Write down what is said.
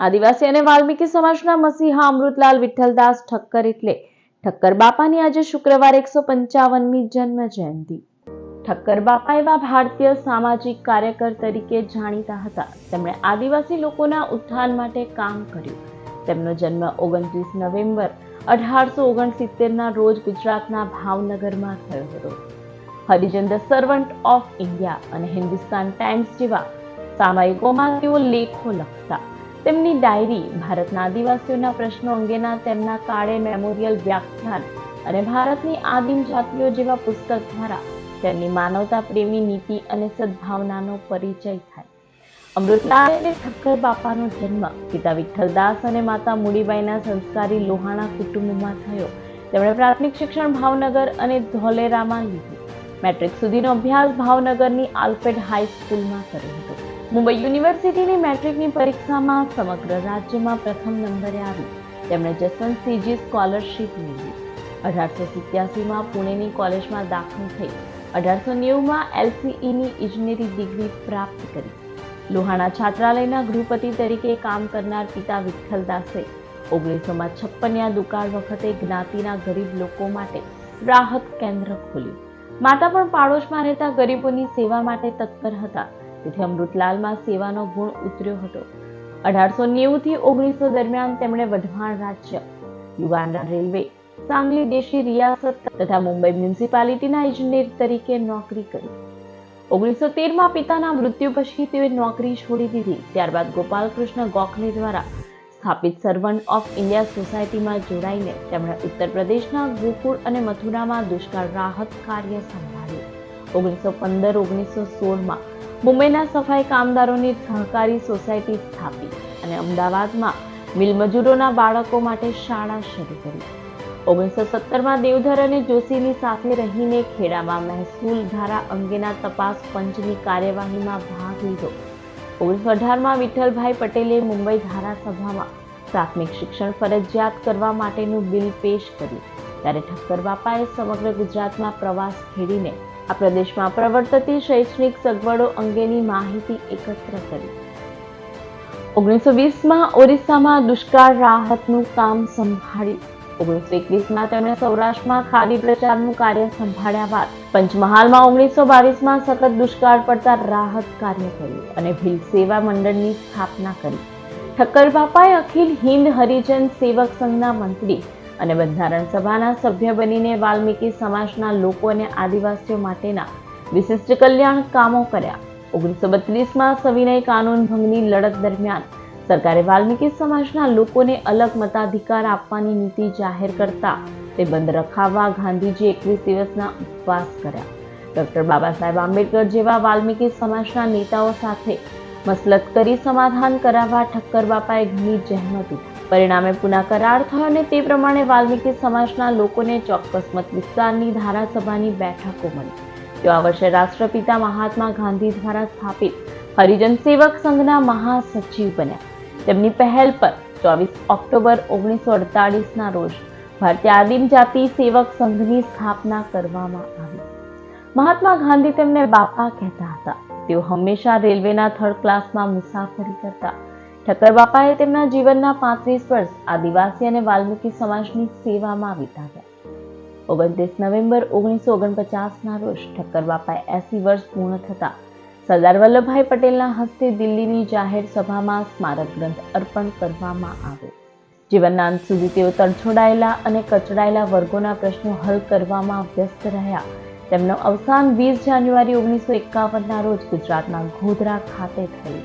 આદિવાસી અને વાલ્મીકી સમાજના મસીહા અમૃતલાલ વિઠ્ઠલદાસ ઠક્કર એટલે ઠક્કર બાપાની આજે શુક્રવારે એકસો પંચાવનમી જન્મ જયંતિ ઠક્કર બાપા એવા ભારતીય સામાજિક કાર્યકર તરીકે જાણીતા હતા. તેમણે આદિવાસી લોકોના ઉત્થાન માટે કામ કર્યું. તેમનો જન્મ ઓગણત્રીસ નવેમ્બર અઢારસો ઓગણસિત્તેરના રોજ ગુજરાતના ભાવનગરમાં થયો હતો. Harijan the Servant of India અને હિન્દુસ્તાન ટાઈમ્સ જેવા સામાયિકોમાં તેઓ લેખો લખતા તેમની ડાયરી, ભારતના આદિવાસીઓના પ્રશ્નો અંગેના તેમના કાળે મેમોરિયલ વ્યાખ્યાન અને ભારતની આદિમ જાતિઓ જેવા પુસ્તક દ્વારા તેમની માનવતા પ્રેમી નીતિ અને સદભાવનાનો પરિચય થાય. અમૃતલાલ ઠક્કર બાપાનો જન્મ પિતા વિઠ્ઠલદાસ અને માતા મૂડીબાઈના સંસ્કારી લોહાણા કુટુંબમાં થયો. તેમણે પ્રાથમિક શિક્ષણ ભાવનગર અને ધોલેરામાં લીધું. મેટ્રિક સુધીનો અભ્યાસ ભાવનગરની આલ્ફેડ હાઈ સ્કૂલમાં કર્યો હતો. મુંબઈ યુનિવર્સિટીની મેટ્રિકની પરીક્ષામાં સમગ્ર રાજ્યમાં પ્રથમ નંબરે આવી. તેમણે જસવંતસિંહજી સ્કોલરશીપ મેળવી અઢારસો સિત્યાસીમાં પુણેની કોલેજમાં દાખલ થઈ. અઢારસો નેવુંમાં એલસીઈની ઇજનેરી ડિગ્રી પ્રાપ્ત કરી. લોહાણા છાત્રાલયના ગૃહપતિ તરીકે કામ કરનાર પિતા વિઠ્ઠલદાસે ઓગણીસોમાં છપ્પનિયા દુકાળ વખતે જ્ઞાતિના ગરીબ લોકો માટે રાહત કેન્દ્ર ખોલ્યું. માતા પણ પાડોશમાં રહેતા ગરીબોની સેવા માટે તત્પર હતા. તેથી અમૃતલાલમાં સેવાનો ગુણ ઉતર્યો હતો. અઢારસો નેવુંથી ઓગણીસો દરમિયાન તેમણે વઢવાણ રાજ્ય યુગાન્ડા રેલવે, સાંગલી દેશી રિયાસત તથા મુંબઈ મ્યુનિસિપાલિટીના ઇજનેર તરીકે નોકરી કરી. ઓગણીસો તેરમાં પિતાના મૃત્યુ પછી તેઓએ નોકરી છોડી દીધી. ત્યારબાદ ગોપાલકૃષ્ણ ગોખલે દ્વારા સ્થાપિત સર્વન્ટ ઓફ ઇન્ડિયા સોસાયટીમાં જોડાઈને તેમણે ઉત્તર પ્રદેશના ગોકુળ અને મથુરામાં દુષ્કાળ રાહત કાર્ય સંભાળ્યું. ઓગણીસો પંદર ઓગણીસો સોળમાં મુંબઈના સફાઈ કામદારોની સહકારી સોસાયટી સ્થાપી અને અમદાવાદમાં મિલમજૂરોના બાળકો માટે શાળા શરૂ કરી. ઓગણીસો સત્તરમાં દેવધર અને જોશીની સાથે રહીને ખેડામાં મહેસૂલ ધારા અંગેના તપાસ પંચની કાર્યવાહીમાં ભાગ લીધો. ઓગણીસો અઢારમાં વિઠ્ઠલભાઈ પટેલે મુંબઈ ધારાસભામાં પ્રાથમિક શિક્ષણ ફરજિયાત કરવા માટેનું બિલ પેશ કર્યું. ત્યારે ઠક્કર બાપાએ સમગ્ર ગુજરાતમાં પ્રવાસ ખેડીને આ પ્રદેશમાં પ્રવર્તતી શૈક્ષણિક સગવડો અંગેની માહિતી એકત્ર કરી. ઓગણીસો વીસમાં ઓરિસ્સામાં દુષ્કાળ રાહતનું કામ સંભાળ્યું ઓગણીસો એકવીસમાં તેમણે સૌરાષ્ટ્રમાં ખાદી પ્રચારનું કાર્ય સંભાળ્યા બાદ પંચમહાલમાં ઓગણીસો બાવીસમાં સતત દુષ્કાળ પડતા રાહત કાર્ય કર્યું અને ભીલ સેવા મંડળની સ્થાપના કરી. ઠક્કર બાપાએ અખિલ હિન્દ હરિજન સેવક સંઘના મંત્રી અને બંધારણ સભાના સભ્ય બનીને વાલ્મીકી સમાજના લોકો અને આદિવાસીઓ માટેના વિશિષ્ટ કલ્યાણ કામો કર્યા. ઓગણીસો બત્રીસમાં સવિનય કાનૂન ભંગની લડત દરમિયાન સરકારે વાલ્મીકી સમાજના લોકોને અલગ મતાધિકાર આપવાની નીતિ જાહેર કરતા તે બંધ રખાવવા ગાંધીજી એકવીસ દિવસના ઉપવાસ કર્યા. ડૉક્ટર બાબા સાહેબ આંબેડકર જેવા વાલ્મીકી સમાજના નેતાઓ સાથે મસલત કરી સમાધાન કરાવવા ઠક્કર બાપાએ ઘણી જહેમત ઉઠાવી પરિણામે પુના કરાર થયો અને તે પ્રમાણે વાલ્મીકી સમાજના લોકોને ચોક્કસ મત વિસ્તારની ધારાસભાની બેઠકો મળી. તેઓ આ વર્ષે રાષ્ટ્રપિતા મહાત્મા ગાંધી દ્વારા સ્થાપિત હરિજન સેવક સંઘના મહાસચિવ બન્યા. તેમની પહેલ પર ચોવીસ ઓક્ટોબર ઓગણીસો અડતાલીસના રોજ ભારતીય આદિમ જાતિ સેવક સંઘની સ્થાપના કરવામાં આવી. મહાત્મા ગાંધી તેમને બાપા કહેતા હતા. તેઓ હંમેશા રેલવેના થર્ડ ક્લાસમાં મુસાફરી કરતા ઠક્કર બાપાએ તેમના જીવનના પાંત્રીસ વર્ષ આદિવાસી અને વાલ્મીકી સમાજની સેવામાં વિતાવ્યા. ઓગણત્રીસ નવેમ્બર ઓગણીસો ઓગણપચાસના રોજ ઠક્કર બાપાએ એસી વર્ષ પૂર્ણ થતા સરદાર વલ્લભભાઈ પટેલના હસ્તે દિલ્હીની જાહેર સભામાં સ્મારક ગ્રંથ અર્પણ કરવામાં આવ્યો. જીવનના અંત સુધી તેઓ તરછોડાયેલા અને કચડાયેલા વર્ગોના પ્રશ્નો હલ કરવામાં વ્યસ્ત રહ્યા. તેમનું અવસાન વીસ જાન્યુઆરી ઓગણીસો એકાવનના રોજ ગુજરાતના ગોધરા ખાતે થયું.